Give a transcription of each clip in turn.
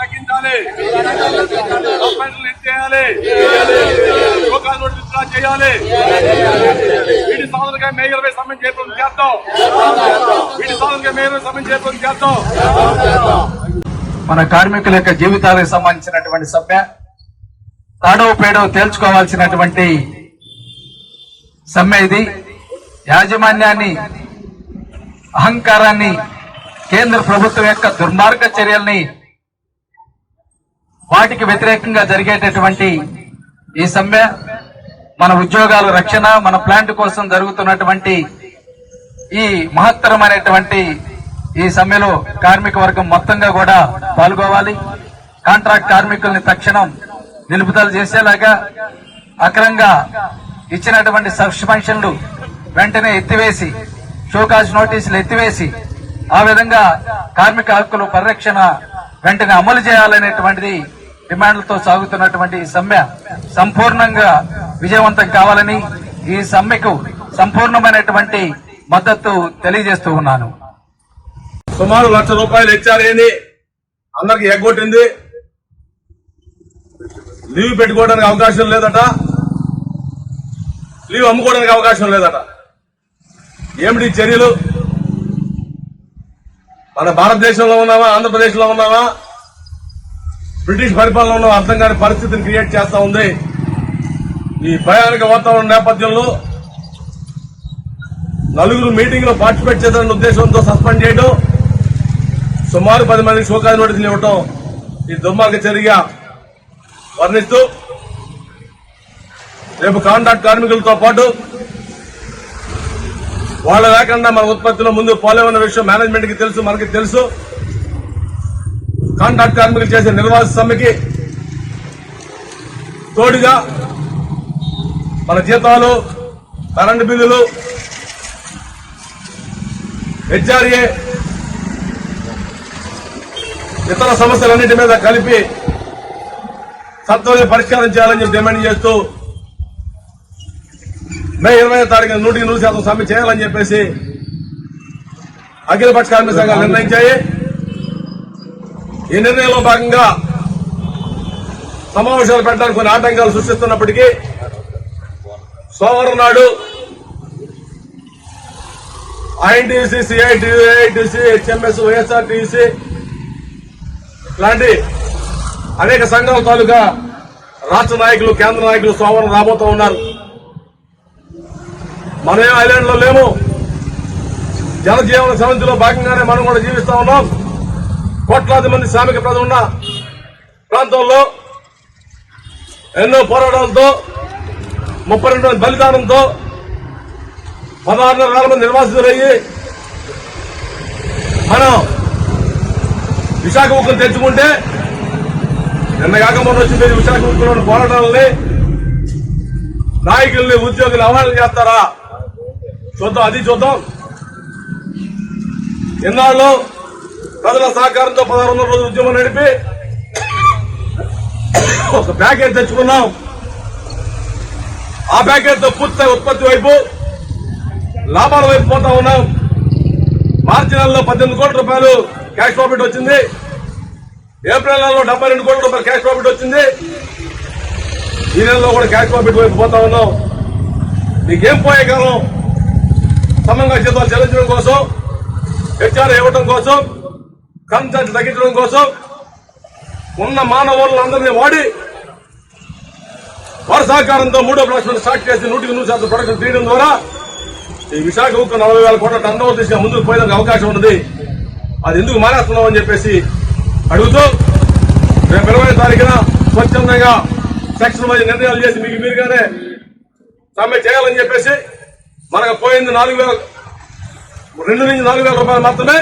తగ్గించాలి. విత్డ్రా చేయాలి. వీటి సాధనగా చేద్దాం. వీటి సాధనగా చేద్దాం. మన కార్మికుల యొక్క జీవితాలకు సంబంధించినటువంటి సభ్య తాడవ పేడవ తేల్చుకోవాల్సినటువంటి సమ్మె ఇది. యాజమాన్యాన్ని అహంకారాన్ని కేంద్ర ప్రభుత్వం యొక్క దుర్మార్గ చర్యల్ని వాటికి వ్యతిరేకంగా జరిగేటటువంటి ఈ సమ్మె మన ఉద్యోగాల రక్షణ మన ప్లాంట్ కోసం జరుగుతున్నటువంటి ఈ మహత్తరమైనటువంటి ఈ సమ్మెలో కార్మిక వర్గం మొత్తంగా కూడా పాల్గొవాలి. కాంట్రాక్ట్ కార్మికుల్ని తక్షణం నిలుపుదల చేసేలాగా అక్రంగా ఇచ్చినటువంటి సస్పెన్షన్లు వెంటనే ఎత్తివేసి షోకాజ్ నోటీసులు ఎత్తివేసి ఆ విధంగా కార్మిక హక్కుల పరిరక్షణ వెంటనే అమలు చేయాలనేటువంటిది డిమాండ్లతో సాగుతున్నటువంటి సమ్మె సంపూర్ణంగా విజయవంతం కావాలని ఈ సమ్మెకు సంపూర్ణమైనటువంటి మద్దతు తెలియజేస్తూ ఉన్నాను. సుమారు లక్ష రూపాయలు హెచ్ఆర్ఏని అందరికి ఎగ్గొట్టింది. లీవ్ పెట్టుకోవడానికి అవకాశం లేదట. లీవ్ అమ్ముకోవడానికి అవకాశం లేదట. ఏమిటి చర్యలు? మన భారతదేశంలో ఉన్నామా ఆంధ్రప్రదేశ్లో ఉన్నామా బ్రిటిష్ పరిపాలన ఉన్న అర్థం కాని పరిస్థితిని క్రియేట్ చేస్తా ఉంది. ఈ భయానక వాతావరణ నేపథ్యంలో నలుగురు మీటింగ్లో పార్టిసిపేట్ చేద్దామన్న ఉద్దేశంతో సస్పెండ్ చేయడం సుమారు పది మందికి షోకాజ్ నోటీసులు ఇవ్వటం ఈ దుర్మార్గ చర్యగా వర్ణిస్తూ రేపు కాంట్రాక్ట్ కార్మికులతో పాటు వాళ్ళ లేకుండా మన ఉత్పత్తిలో ముందు పోలేమన్న విషయం మేనేజ్మెంట్కి తెలుసు మనకి తెలుసు. కాంట్రాక్ట్ కార్మికులు చేసే నిర్వాహ సమ్మెకి తోడుగా మన జీతాలు కరెంటు బిల్లులు హెచ్ఆర్ఏ ఇతర సమస్యలన్నింటి మీద కలిపి సత్వరే పరిష్కారం చేయాలని చెప్పి డిమాండ్ చేస్తూ మే ఇరవై తారీఖున నూటికి నూరు శాతం సమ్మె చేయాలని చెప్పేసి అఖిలపక్ష కార్మిక సంఘాలు నిర్ణయించాయి. ఈ నిర్ణయంలో భాగంగా సమావేశాలు పెట్టడానికి కొన్ని ఆటంకాలు సృష్టిస్తున్నప్పటికీ సోమవారం నాడు ఐఎన్టీసీ సిఐటిసి హెచ్ఎంఎస్ వైఎస్ఆర్టీసీ లాంటి అనేక సంఘాల తాలూకా రాష్ట్ర నాయకులు కేంద్ర నాయకులు సోమవారం రాబోతూ ఉన్నారు. మనం ఏం ఐలాండ్లో లేము? జనజీవన సమితిలో భాగంగానే మనం కూడా జీవిస్తా ఉన్నాం. కోట్లాది మంది శ్రామిక ప్రజలు ఉన్న ప్రాంతంలో ఎన్నో పోరాటాలతో ముప్పై రెండు మంది బలిదానంతో పదహారున్నర వేల మంది నిర్వాసితులయ్యి మనం విశాఖ ఉక్కును తెచ్చుకుంటే నిన్న కాక మొన్న వచ్చింది విశాఖ ఉక్కులోని పోరాటాలని నాయకుల్ని ఉద్యోగులు అవహేళన చేస్తారా? చూద్దాం అది చూద్దాం. ఇన్నాళ్ళు ప్రజల సహకారంతో పదహారు వందల రోజులు ఉద్యమం నడిపి ఒక ప్యాకేజ్ తెచ్చుకున్నాం. ఆ ప్యాకేజ్తో పూర్తి ఉత్పత్తి వైపు లాభాల వైపు పోతా ఉన్నాం. మార్చి నెలలో పద్దెనిమిది కోట్ల రూపాయలు క్యాష్ ప్రాఫిట్ వచ్చింది. ఏప్రిల్ నెలలో డెబ్బై రెండు కోట్ల రూపాయలు క్యాష్ ప్రాఫిట్ వచ్చింది. ఈ నెలలో కూడా క్యాష్ ప్రాఫిట్ వైపు పోతా ఉన్నాం. నీకేం పోయే కాలం? సమంగా జీతాలు చెల్లించడం కోసం హెచ్ఆర్ ఇవ్వడం కోసం కన్సల్ట్ తగ్గించడం కోసం ఉన్న మానవులందరినీ వాడి వారి సహకారంతో మూడో ప్రొడక్షన్ స్టార్ట్ చేసి నూటికి నూరు శాతం ప్రొడక్షన్ తీయడం ద్వారా ఈ విశాఖ ఉక్కు నలభై వేల కోట్ల టర్నోవర్ తీసిన ముందుకు పోయేందుకు అవకాశం ఉన్నది. అది ఎందుకు మానేస్తున్నాం అని చెప్పేసి అడుగుతూ రేపు ఇరవై తారీఖున స్వచ్ఛందంగా సెక్షన్ వైజ్ నిర్ణయాలు చేసి మీకు మీరుగానే సమ్మె చేయాలని చెప్పేసి మనకు పోయింది నాలుగు వేల రెండు నుంచి నాలుగు వేల రూపాయలు మాత్రమే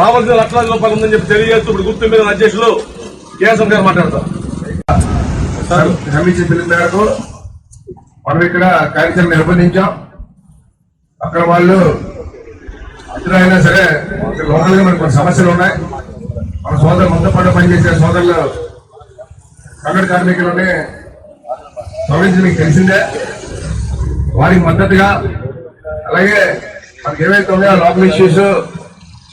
రావాల్సిన లక్షలాది రూపాయలు ఉందని చెప్పి తెలియజేస్తూ ఇప్పుడు గుర్తు మీద అధ్యక్షులు కేఎస్ఎం గారు మాట్లాడతారు. సార్ హామీ చెప్పిన మేరకు మనం ఇక్కడ కార్యక్రమం నిర్బంధించాం అక్కడ వాళ్ళు అయినా సరే లోకల్గా మనకు కొన్ని సమస్యలు ఉన్నాయి. మన సోదరులు ముందు పడ పనిచేసే సోదరులు కన్నడ కార్మికులని గౌరవించి మీకు తెలిసిందే. వారికి మద్దతుగా అలాగే మనకి ఏవైతే ఉన్నాయో లోకల్ ఇష్యూస్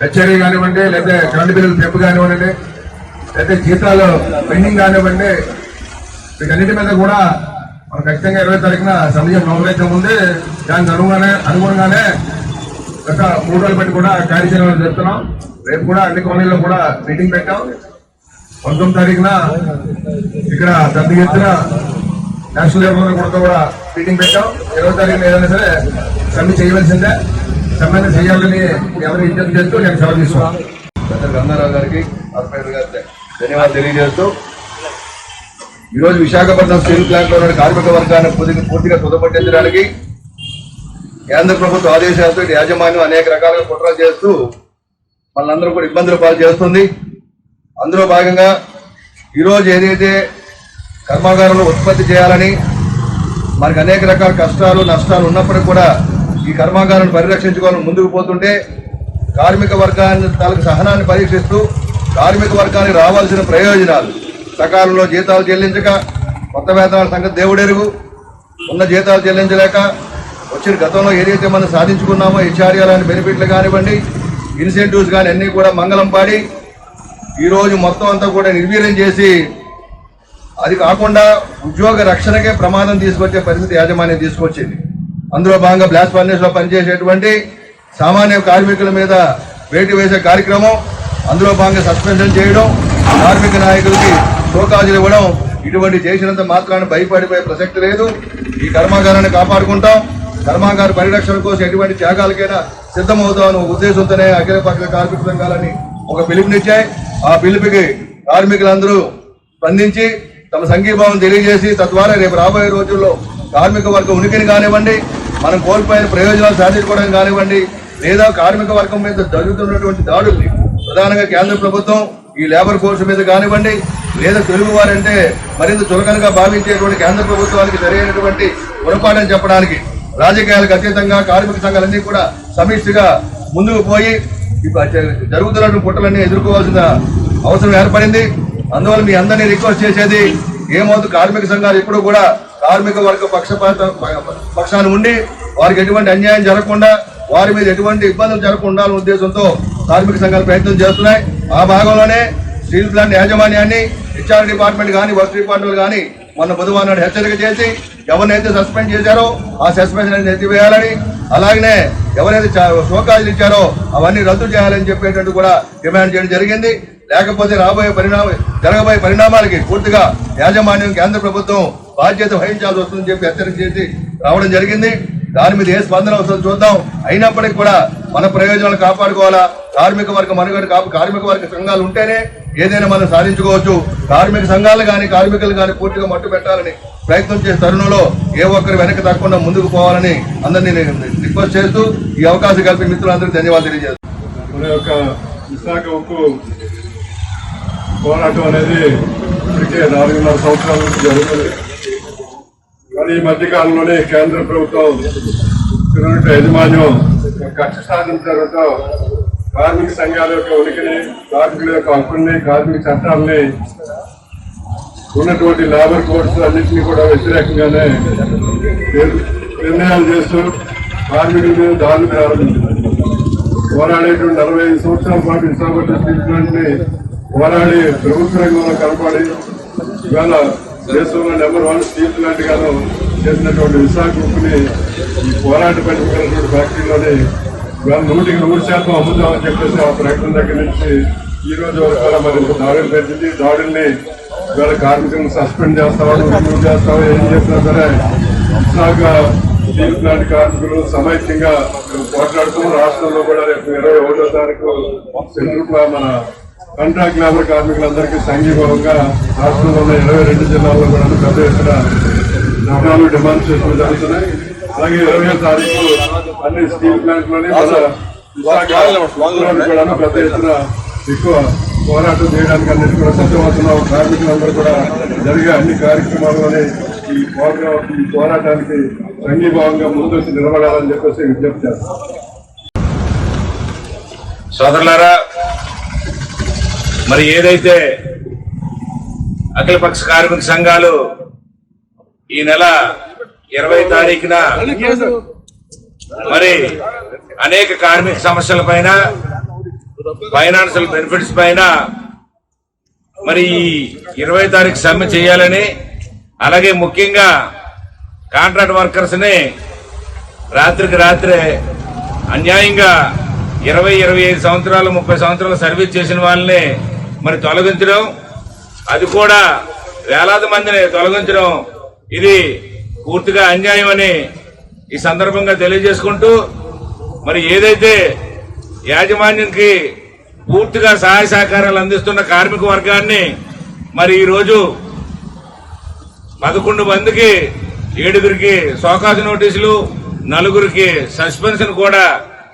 కచేరీ కానివ్వండి లేదా కరెంట్ బిల్లులు పెంపు కానివ్వండి లేదా జీతాలు పెండింగ్ కానివ్వండి వీటన్నిటి మీద కూడా మనం ఖచ్చితంగా ఇరవై తారీఖున సమయం మొదలైతే ఉంది. దానికి అనుగుణంగానే అనుగుణంగానే గత మూడు రోజులు బట్టి కూడా కార్యాచరణ జరుపుతున్నాం. రేపు కూడా అన్ని కాలనీలో కూడా మీటింగ్ పెట్టాం. పంతొమ్మిది తారీఖున ఇక్కడ పెద్ద ఎత్తున నేషనల్ లెవెల్ కూడా కూడా మీటింగ్ పెట్టాం. ఇరవై తారీఖున ఏదైనా సరే సమ్మె చేయవలసిందే. సమ్మెను చేయాలని ఎవరు ఇంటర్ చేస్తూ నేను సెలవు తీసుకున్నాను గంగారావు గారికి గారికి ధన్యవాదాలు తెలియజేస్తూ ఈరోజు విశాఖపట్నం స్టీల్ ప్లాంట్లో ఉన్న కార్మిక వర్గాన్ని పూర్తిగా పూర్తిగా తుదపట్టించడానికి కేంద్ర ప్రభుత్వ ఆదేశాలతో యాజమాన్యం అనేక రకాలుగా కుట్రలు చేస్తూ మనందరూ కూడా ఇబ్బందులు పాలు చేస్తుంది. అందులో భాగంగా ఈరోజు ఏదైతే కర్మాగారంలో ఉత్పత్తి చేయాలని మనకు అనేక రకాల కష్టాలు నష్టాలు ఉన్నప్పటికీ కూడా ఈ కర్మాగారాన్ని పరిరక్షించుకోవాలని ముందుకు పోతుంటే కార్మిక వర్గాన్ని తాలూకు సహనాన్ని పరీక్షిస్తూ కార్మిక వర్గానికి రావాల్సిన ప్రయోజనాలు. సకాలంలో జీతాలు చెల్లించక కొత్త వేతనాల సంగతి దేవుడెరుగు. ఉన్న జీతాలు చెల్లించలేక వచ్చిన గతంలో ఏదైతే మనం సాధించుకున్నామో హెచ్ఆర్యాలని బెనిఫిట్లు కానివ్వండి ఇన్సెంటివ్స్ కానీ అన్నీ కూడా మంగళం పాడి ఈరోజు మొత్తం అంతా కూడా నిర్వీర్యం చేసి అది కాకుండా ఉద్యోగ రక్షణకే ప్రమాదం తీసుకొచ్చే పరిస్థితి యాజమాన్యం తీసుకొచ్చింది. అందులో భాగంగా బ్లాస్ట్ ఫర్నేస్లో పనిచేసేటువంటి సామాన్య కార్మికుల మీద వేటు వేసే కార్యక్రమం అందులో భాగంగా సస్పెన్షన్ చేయడం కార్మిక నాయకులకి షోకాజులు ఇవ్వడం ఇటువంటి చేసినంత మాత్రాన్ని భయపడిపోయే ప్రసక్తి లేదు. ఈ కర్మాగారాన్ని కాపాడుకుంటాం. కర్మాగార పరిరక్షణ కోసం ఎటువంటి త్యాగాలకైనా సిద్ధమవుతామని ఉద్దేశంతోనే అఖిల పక్ష కార్మిక సంఘాలని ఒక పిలుపునిచ్చాయి. ఆ పిలుపుకి కార్మికులందరూ స్పందించి తమ సంఘీభావం తెలియజేసి తద్వారా రేపు రాబోయే రోజుల్లో కార్మిక వర్గ ఉనికిని కానివ్వండి మనం కోల్పోయిన ప్రయోజనాలు సాధించుకోవడం కానివ్వండి లేదా కార్మిక వర్గం మీద జరుగుతున్నటువంటి దాడుల్ని ప్రధానంగా కేంద్ర ప్రభుత్వం ఈ లేబర్ ఫోర్స్ మీద కానివ్వండి లేదా తెలుగు వారంటే మరింత చులకనగా భావించేటువంటి కేంద్ర ప్రభుత్వానికి సరైనటువంటి గుణపాఠం చెప్పడానికి రాజకీయాలకు అతీతంగా కార్మిక సంఘాలన్నీ కూడా సమిష్టిగా ముందుకు పోయి జరుగుతున్న పుట్టలన్నీ ఎదుర్కోవాల్సిన అవసరం ఏర్పడింది. అందువల్ల మీ అందరినీ రిక్వెస్ట్ చేసేది ఏమవుతుంది? కార్మిక సంఘాలు ఇప్పుడు కూడా కార్మిక వర్గ పక్షపాత పక్షాన్ని ఉండి వారికి ఎటువంటి అన్యాయం జరగకుండా వారి మీద ఎటువంటి ఇబ్బందులు జరగకుండా ఉద్దేశంతో కార్మిక సంఘాలు ప్రయత్నం చేస్తున్నాయి. ఆ భాగంలోనే స్టీల్ ప్లాంట్ యాజమాన్యాన్ని హెచ్ఆర్ డిపార్ట్మెంట్ కానీ వర్క్ డిపార్ట్మెంట్ కానీ మొన్న బుధవారం నాడు హెచ్చరిక చేసి ఎవరినైతే సస్పెండ్ చేశారో ఆ సస్పెన్షన్ అనేది ఎత్తివేయాలని అలాగనే ఎవరైతే చా- షోకాజులు ఇచ్చారో అవన్నీ రద్దు చేయాలని చెప్పేటట్టు కూడా డిమాండ్ చేయడం జరిగింది. లేకపోతే రాబోయే పరిణామ జరగబోయే పరిణామాలకి పూర్తిగా యాజమాన్యం కేంద్ర ప్రభుత్వం బాధ్యత వహించాల్సి వస్తుందని చెప్పి హెచ్చరిక చేసి రావడం జరిగింది. దాని మీద ఏ స్పందన వస్తుందో చూద్దాం. అయినప్పటికీ కూడా మన ప్రయోజనాలు కాపాడుకోవాలా? కార్మిక వర్గ మనుగడ కాపు కార్మిక వర్గ సంఘాలు ఉంటేనే ఏదైనా మనం సాధించుకోవచ్చు. కార్మిక సంఘాలు కానీ కార్మికులు కానీ పూర్తిగా మట్టు పెట్టాలని ప్రయత్నం చేసే తరుణంలో ఏ ఒక్కరు వెనక్కి తగ్గకుండా ముందుకు పోవాలని అందరినీ నేను రిక్వెస్ట్ చేస్తూ ఈ అవకాశం కల్పి మిత్రులందరికీ ధన్యవాదాలు తెలియజేస్తాను. మన యొక్క విశాఖ ఉక్కు పోరాటం అనేది ఇప్పటికే నాలుగున్నర సంవత్సరాల నుంచి జరుగుతుంది. కానీ ఈ మధ్య కాలంలోనే కేంద్ర ప్రభుత్వం యాజమాన్యం కక్ష సాధించడంతో కార్మిక సంఘాల యొక్క ఉనికిని కార్మికుల యొక్క హక్కుల్ని కార్మిక చట్టాలని ఉన్నటువంటి లేబర్ కోడ్స్ అన్నింటినీ కూడా వ్యతిరేకంగానే నిర్ణయాలు చేస్తూ కార్మికుల మీద దాడులు ప్రారంభించారు. పోరాడేటువంటి నలభై ఐదు సంవత్సరాల పాటు విశాఖపట్నం స్టీల్ పోరాడి ప్రభుత్వ రంగంలో కనపడి ఇవాళ దేశంలో నెంబర్ వన్ స్టీల్ ప్లాంట్ గాను చేసినటువంటి విశాఖ ఉక్కుని ఈ పోరాట పనికినటువంటి ఫ్యాక్టరీలోని నూటికి నూరు శాతం అమ్ముదామని చెప్పేసి ఆ ప్రకటన దగ్గర నుంచి ఈ రోజు వరకు మరి దాడులు పెట్టింది దాడుల్ని ఇవాళ కార్మికులను సస్పెండ్ చేస్తావా రిమూవ్ చేస్తామో ఏం చేసినా సరే విశాఖ స్టీల్ ప్లాంట్ కార్మికులు సమైక్యంగా పోట్లాడుతూ రాష్ట్రంలో కూడా రేపు ఇరవై ఒకటో తారీఖు సెంట్రల్ మన కాంట్రాక్ట్ లేబర్ కార్మికులందరికీ సంఘీభావంగా రాష్ట్రంలో ఉన్న ఇరవై రెండు జిల్లాల్లో కూడా పెద్ద ఎత్తున ధర్నాలు డెమాన్స్ట్రేషన్లు జరుగుతున్నాయి. అలాగే ఇరవై తారీఖు అన్ని స్టీల్ ప్లాంట్లోని మన విశాఖ ఉద్యోగులు కూడా పెద్ద ఎత్తున ఎక్కువ పోరాటం చేయడానికి అన్నిటి కూడా సిద్ధమవుతున్నాం కార్మికులందరూ కూడా జరిగే అన్ని కార్యక్రమాల్లోనే ఈ పోరాటం ఈ పోరాటానికి సంఘీభావంగా ముందొచ్చి నిలబడాలని చెప్పేసి విజ్ఞప్తి చేస్తాం సోదరులారా మరి ఏదైతే అఖిలపక్ష కార్మిక సంఘాలు ఈ నెల ఇరవై తారీఖున మరి అనేక కార్మిక సమస్యల పైన ఫైనాన్షియల్ బెనిఫిట్స్ పైన మరి ఈ ఇరవై తారీఖు సమ్మె చేయాలని అలాగే ముఖ్యంగా కాంట్రాక్ట్ వర్కర్స్ని రాత్రికి రాత్రే అన్యాయంగా ఇరవై ఇరవై ఐదు సంవత్సరాలు ముప్పై సంవత్సరాలు సర్వీస్ చేసిన వాళ్ళని మరి తొలగించడం అది కూడా వేలాది మందిని తొలగించడం ఇది పూర్తిగా అన్యాయం అని ఈ సందర్భంగా తెలియజేసుకుంటూ మరి ఏదైతే యాజమాన్యంకి పూర్తిగా సహాయ సహకారాలు అందిస్తున్న కార్మిక వర్గాన్ని మరి ఈరోజు పదకొండు మందికి ఏడుగురికి సోకాసు నోటీసులు నలుగురికి సస్పెన్షన్ కూడా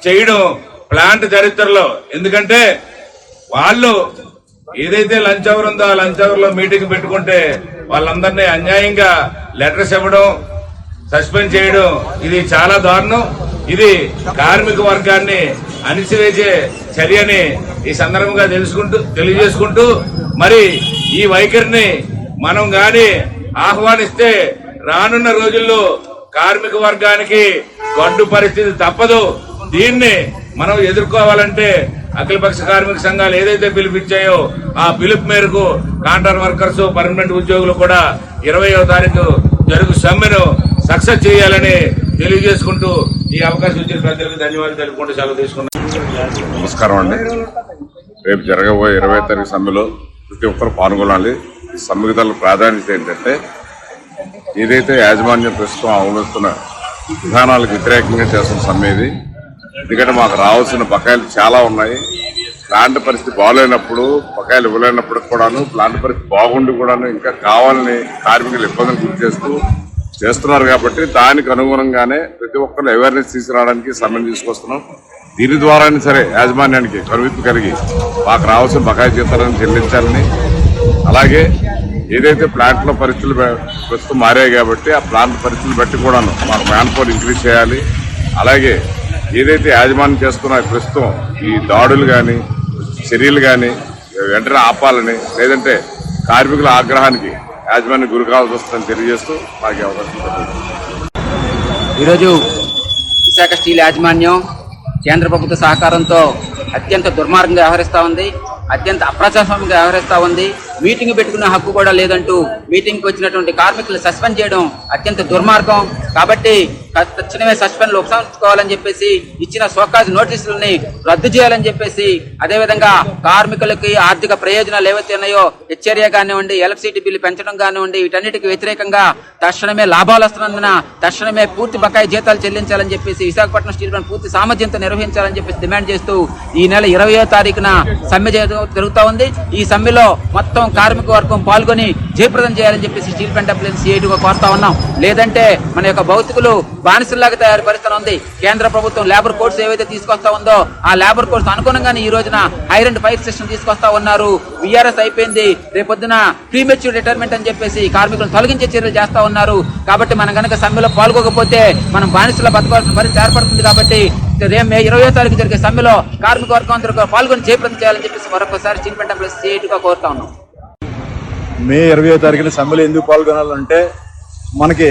చేయడం ప్లాంట్ చరిత్రలో. ఎందుకంటే వాళ్ళు ఏదైతే లంచ్ అవర్ ఉందో ఆ లంచ్ అవర్లో మీటింగ్ పెట్టుకుంటే వాళ్ళందరినీ అన్యాయంగా లెటర్స్ ఇవ్వడం సస్పెండ్ చేయడం ఇది చాలా దారుణం. ఇది కార్మిక వర్గాన్ని అణిచివేసే చర్యని ఈ సందర్భంగా తెలుసుకుంటూ తెలియజేసుకుంటూ మరి ఈ వైఖరిని మనం గాని ఆహ్వానిస్తే రానున్న రోజుల్లో కార్మిక వర్గానికి గడ్డు పరిస్థితి తప్పదు. దీన్ని మనం ఎదుర్కోవాలంటే అఖిలపక్ష కార్మిక సంఘాలు ఏదైతే పిలిపించాయో ఆ పిలుపు మేరకు కాంట్రాక్ట్ వర్కర్స్ పర్మనెంట్ ఉద్యోగులు కూడా ఇరవయో తారీఖు జరుగు సమ్మెను సక్సెస్ చేయాలని తెలియజేసుకుంటూ ఈ అవకాశం ఇచ్చిన ప్రజలకు ధన్యవాదాలు తెలుపుకుంటూ సెలవు తీసుకున్నాను నమస్కారం అండి. రేపు జరగబోయే ఇరవై తారీఖు సమ్మెలో ప్రతి ఒక్కరు పాల్గొనాలి. ఈ సమ్మెకి ప్రాధాన్యత ఏంటంటే ఏదైతే యాజమాన్యం ప్రస్తుతం అవలంబిస్తున్న విధానాలకు వ్యతిరేకంగా చేస్తున్న సమ్మె ఇది. ఎందుకంటే మాకు రావాల్సిన బకాయిలు చాలా ఉన్నాయి. ప్లాంట్ పరిస్థితి బాగోలేనప్పుడు బకాయిలు ఇవ్వలేనప్పుడు కూడాను ప్లాంట్ పరిస్థితి బాగుండి కూడాను ఇంకా కావాలని కార్మికులు ఇబ్బందులు గురి చేస్తూ చేస్తున్నారు కాబట్టి దానికి అనుగుణంగానే ప్రతి ఒక్కరు అవేర్నెస్ తీసుకురావడానికి సమయం తీసుకొస్తున్నాం. దీని ద్వారానే సరే యాజమాన్యానికి కనువిప్పు కలిగి మాకు రావాల్సిన బకాయి జీతాలను చెల్లించాలని. అలాగే ఏదైతే ప్లాంట్లో పరిస్థితులు బ- ప్రస్తుతం మారాయి కాబట్టి ఆ ప్లాంట్ పరిస్థితులు బట్టి కూడాను మాకు మ్యాన్ పవర్ ఇంక్రీజ్ చేయాలి. అలాగే ఏదైతే యాజమాన్యం చేస్తున్న ప్రస్తుతం ఈ దాడులు కానీ చర్యలు కానీ వెంటనే ఆపాలని లేదంటే కార్మికుల ఆగ్రహానికి యాజమాన్యం గురి కావాల్సి వస్తుందని తెలియజేస్తూ మాకు అవకాశం ఈరోజు విశాఖ స్టీల్ యాజమాన్యం కేంద్ర ప్రభుత్వ సహకారంతో అత్యంత దుర్మార్గంగా వ్యవహరిస్తా ఉంది అత్యంత అప్రజాస్వామ్యంగా వ్యవహరిస్తా ఉంది. మీటింగ్ పెట్టుకునే హక్కు కూడా లేదంటూ మీటింగ్కి వచ్చినటువంటి కార్మికులు సస్పెండ్ చేయడం అత్యంత దుర్మార్గం. కాబట్టి తక్షణమే సస్పెండ్ ఉపసంహరించుకోవాలని చెప్పేసి ఇచ్చిన సోకాజ్ నోటీసులని రద్దు చేయాలని చెప్పేసి అదేవిధంగా కార్మికులకి ఆర్థిక ప్రయోజనాలు ఏవైతే ఉన్నాయో హెచ్చరియ కానివ్వండి ఎలక్ట్రిసిటీ బిల్లు పెంచడం కానివ్వండి వీటన్నిటికి వ్యతిరేకంగా తక్షణమే లాభాలు వస్తున్నందున తక్షణమే పూర్తి బకాయి జీతాలు చెల్లించాలని చెప్పేసి విశాఖపట్నం స్టీల్ ప్లాంట్ పూర్తి సామర్థ్యంతో నిర్వహించాలని చెప్పేసి డిమాండ్ చేస్తూ ఈ నెల ఇరవయో తారీఖున సమ్మె జరుగుతూ ఉంది. ఈ సమ్మెలో మొత్తం కార్మిక వర్గం పాల్గొని జయప్రదం చేయాలని చెప్పేసి స్టీల్ ప్లాంట్ అప్లయన్స్ సిఐటిగా కోరుతా ఉన్నాం. లేదంటే మన యొక్క భౌతికులు బానిసల్లాగా తయారు పరిస్థితి ఉంది. కేంద్ర ప్రభుత్వం లేబర్ కోడ్స్ ఏవైతే తీసుకొస్తా ఉందో ఆ లేబర్ కోడ్స్ అనుగుణంగానే ఈ రోజున హైర్ అండ్ ఫైర్ సిస్టమ్ తీసుకొస్తా ఉన్నారు. విఆర్ఎస్ అయిపోయింది. రేపొద్దున ప్రీమెచ్యూర్ రిటైర్మెంట్ అని చెప్పేసి కార్మికులను తొలగించే చర్యలు చేస్తా ఉన్నారు. కాబట్టి మనం కనుక సమ్మెలో పాల్గొకపోతే మనం బానిసల్లో బతకాల్సిన పరిస్థితి ఏర్పడుతుంది కాబట్టి రేపు మే ఇరవై తారీఖు జరిగే సమ్మెలో కార్మిక వర్గం అందరూ పాల్గొని జయప్రదం చేయాలని చెప్పేసి మరొకసారి చీన్ పెంట ప్లస్ సిఐటిగా కోరుతా ఉన్నాం. మే ఇరవై తారీఖున సమ్మెలో ఎందుకు పాల్గొనాలంటే మనకి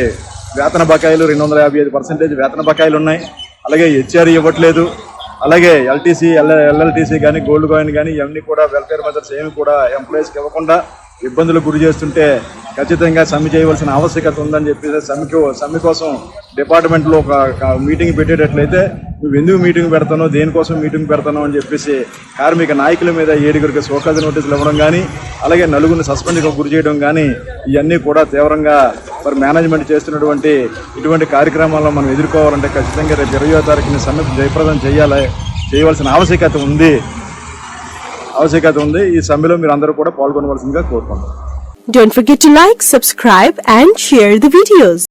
వేతన బకాయిలు రెండు వందల యాభై ఐదు పర్సెంటేజ్ వేతన బకాయిలు ఉన్నాయి. అలాగే హెచ్ఆర్ ఇవ్వట్లేదు. అలాగే ఎల్టీసీ ఎల్ ఎల్ఎల్టీసీ కానీ గోల్డ్ కాయిన్ కానీ ఇవన్నీ కూడా వెల్ఫేర్ మెజర్స్ ఏమి కూడా ఎంప్లాయీస్కి ఇవ్వకుండా ఇబ్బందులు గురి చేస్తుంటే ఖచ్చితంగా సమ్మె చేయవలసిన ఆవశ్యకత ఉందని చెప్పేసి సమ్మెకి సమ్మె కోసం డిపార్ట్మెంట్లో ఒక మీటింగ్ పెట్టేటట్లయితే నువ్వు ఎందుకు మీటింగ్ పెడతానో దేనికోసం మీటింగ్ పెడతానో అని చెప్పేసి కార్మిక నాయకుల మీద ఏడుగురికి సోకాజ నోటీసులు ఇవ్వడం కానీ అలాగే నలుగురిని సస్పెండ్గా గురి చేయడం కానీ ఇవన్నీ కూడా తీవ్రంగా మరి మేనేజ్మెంట్ చేస్తున్నటువంటి ఇటువంటి కార్యక్రమాల్లో మనం ఎదుర్కోవాలంటే ఖచ్చితంగా రేపు ఇరవయో తారీఖుని సమ్మె జయప్రదం చేయాలి చేయవలసిన ఆవశ్యకత ఉంది. ఆవశ్యకత ఉంది ఈ సమ్మెలో మీరు అందరూ కూడా పాల్గొనవలసిందిగా కోరుకుంటున్నాం Don't forget to like, subscribe and share the videos.